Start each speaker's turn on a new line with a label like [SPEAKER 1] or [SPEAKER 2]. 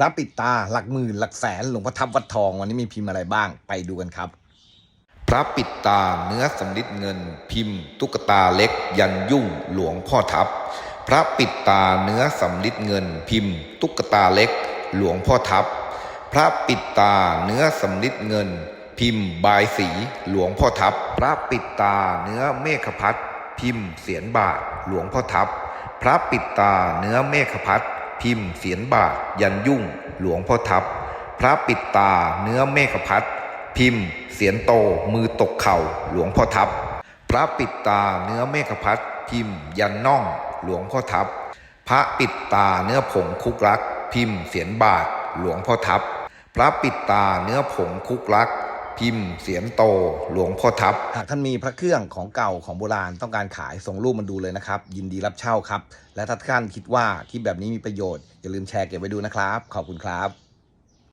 [SPEAKER 1] ระปิดตาหลักหมื่นหลักแสนหลวงพ่อทับวัดทองวันนี้มีพิมพ์อะไรบ้างไปดูกันครับ
[SPEAKER 2] พระปิดตาเนื้อสำลิดเงิน พิมพ์ ตุ๊กตาเล็ก ยันยุ่งหลวงพ่อทับ พระปิดตาเนื้อสำลิดเงิน พิมพ์ ตุ๊กตาเล็ก หลวงพ่อทับ พระปิดตาเนื้อสำลิดเงิน พิมพ์ บายสีหลวงพ่อทับ พระปิดตาเนื้อเมฆพัดพิมพ์เสียนบาทหลวงพ่อทับ พระปิดตาเนื้อเมฆพัด พิมพ์เสียนบาท ยันยุ่ง หลวงพ่อทับ พระปิดตา เนื้อเมฆพัดพิมพ์ เสียนโต มือตกเข่า หลวงพ่อทับ พระปิดตา เนื้อเมฆพัดพิมพ์ ยันน่อง หลวงพ่อทับ พระปิดตา เนื้อผงคุกรัก พิมพ์ เสียนบาท หลวงพ่อทับ พระปิดตา เนื้อผงคุกรัก พิมพ์เสียมโต หลวงพ่อทับ
[SPEAKER 1] หากท่านมีพระเครื่องของเก่าของโบราณต้องการขายส่งรูปมันดูเลยนะครับ ยินดีรับเช่าครับ และถ้าท่านคิดว่าคลิปแบบนี้มีประโยชน์อย่าลืมแชร์เก็บไว้ดูนะครับ ขอบคุณครับ